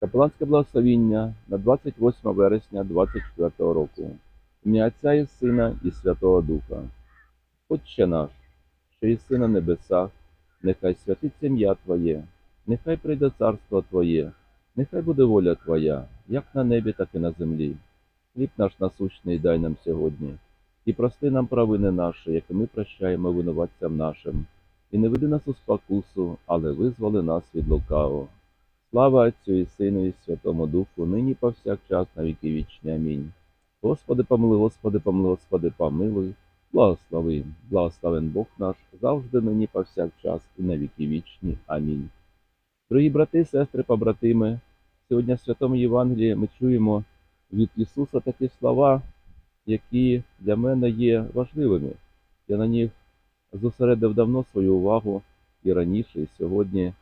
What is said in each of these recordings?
Капеланське благословіння на 28 вересня 24 року. Ім'я Отця і Сина і Святого Духа. Отче наш, що єси на небесах, нехай святиться ім'я Твоє, нехай прийде царство Твоє, нехай буде воля Твоя, як на небі, так і на землі. Хліб наш насущний дай нам сьогодні, і прости нам провини наші, як і ми прощаємо винуватцям нашим. І не веди нас у спокусу, але визволи нас від лукавого. Слава Отцю і Сину і Святому Духу, нині повсякчас на віки вічні. Амінь. Господи, помилуй, Господи, помилуй, Господи, помилуй, благослови, благословен Бог наш, завжди нині повсякчас і на віки вічні. Амінь. Дорогі брати, сестри, побратими, сьогодні в Святому Євангелії ми чуємо від Ісуса такі слова, які для мене є важливими. Я на них зосередив давно свою увагу і раніше, і сьогодні.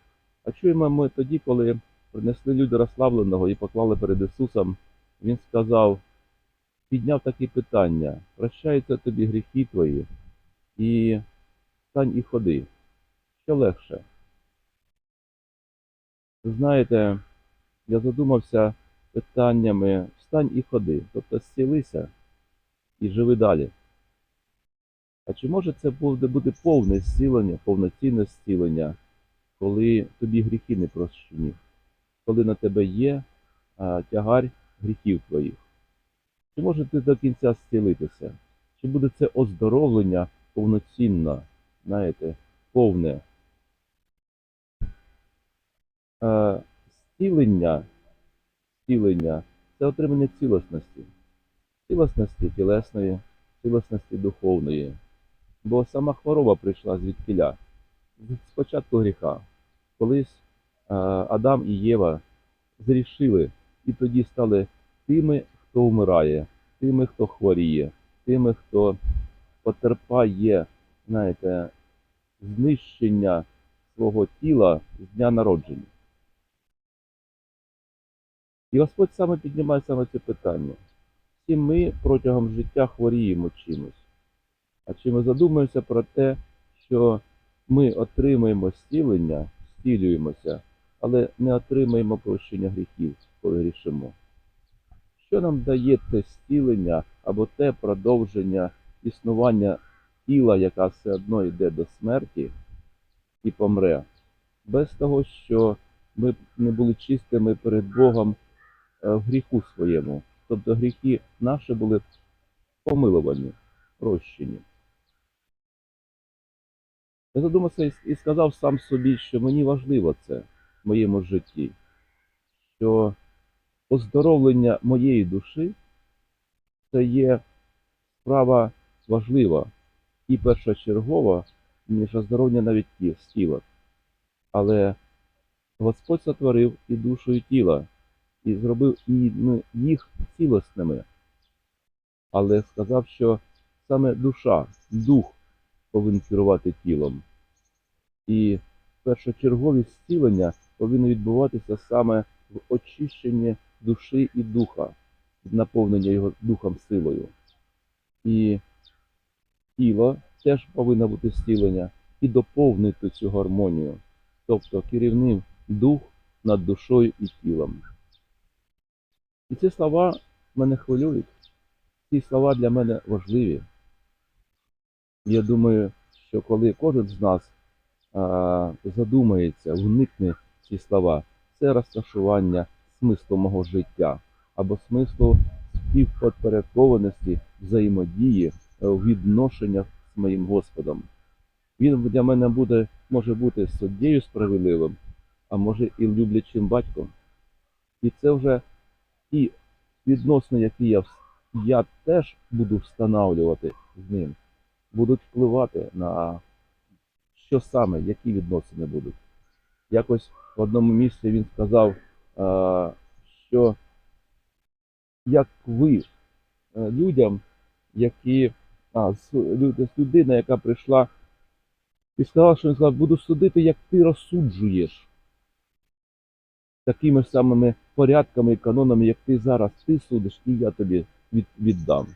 А чуємо ми тоді, коли принесли люди розслабленого і поклали перед Ісусом, Він сказав, підняв такі питання, прощаються тобі гріхи твої, і встань і ходи. Що легше? Знаєте, я задумався питаннями встань і ходи, тобто зцілися і живи далі. А чи може це буде повне зцілення, повноцінне зцілення, коли тобі гріхи не прощені, коли на тебе є тягар гріхів твоїх? Чи може ти до кінця зцілитися? Чи буде це оздоровлення повноцінне, знаєте, повне? Зцілення, зцілення це отримання цілісності, цілісності тілесної, цілісності духовної. Бо сама хвороба прийшла звідкиля? З початку гріха. Колись Адам і Єва зрішили і тоді стали тими, хто вмирає, тими, хто хворіє, тими, хто потерпає, знаєте, знищення свого тіла з дня народження. І Господь саме піднімає саме це питання. Всі ми протягом життя хворіємо чимось. А чи ми задумаємося про те, що ми отримаємо зцілення, зцілюємося, але не отримаємо прощення гріхів, коли грішимо? Що нам дає те зцілення або те продовження існування тіла, яка все одно йде до смерті і помре, без того, що ми не були чистими перед Богом е, в гріху своєму, тобто гріхи наші були помилувані, прощені. Я задумався і- сказав сам собі, що мені важливо це в моєму житті, що оздоровлення моєї душі це є справа важлива і першочергова, ніж оздоровлення навіть тіла. Але Господь сотворив і душу, і тіло, і зробив їх цілісними. Але сказав, що саме душа, дух повинен керувати тілом. І першочерговість зцілення повинно відбуватися саме в очищенні душі і духа, в наповненні його духом силою. І тіло теж повинно бути зцілення і доповнити цю гармонію, тобто керівним дух над душою і тілом. І ці слова мене хвилюють. Ці слова для мене важливі. Я думаю, що коли кожен з нас задумається, вникне в ці слова, це розташування смислу мого життя або смислу співподпорядкованості взаємодії е, в відношеннях з моїм Господом. Він для мене буде, може бути суддєю справедливим, а може і люблячим батьком. І це вже ті відносини, які я, я теж буду встановлювати з ним будуть впливати на що саме, які відносини будуть. Якось в одному місці він сказав, що як ви е, людям, які а, з, люди, з людина, яка прийшла і сказала, що він сказав, буду судити, як ти розсуджуєш. Такими самими порядками і канонами, як ти зараз ти судиш, і я тобі від, віддам.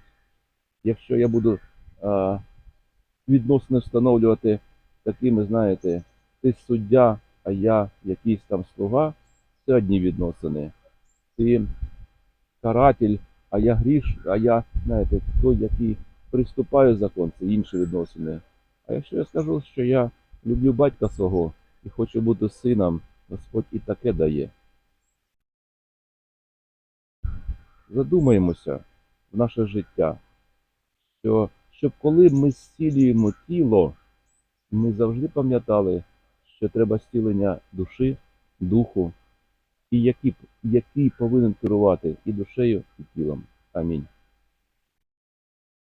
Якщо я буду е, відносини встановлювати такими, знаєте, ти суддя, а я якийсь там слуга, це одні відносини. Ти каратель, а я гріш, а я, знаєте, той, який приступає закон, це інші відносини. А якщо я скажу, що я люблю батька свого і хочу бути сином, Господь і таке дає. Задумаємося в наше життя, що щоб коли ми зцілюємо тіло, ми завжди пам'ятали, що треба зцілення душі, духу, і який, який повинен керувати і душею, і тілом. Амінь.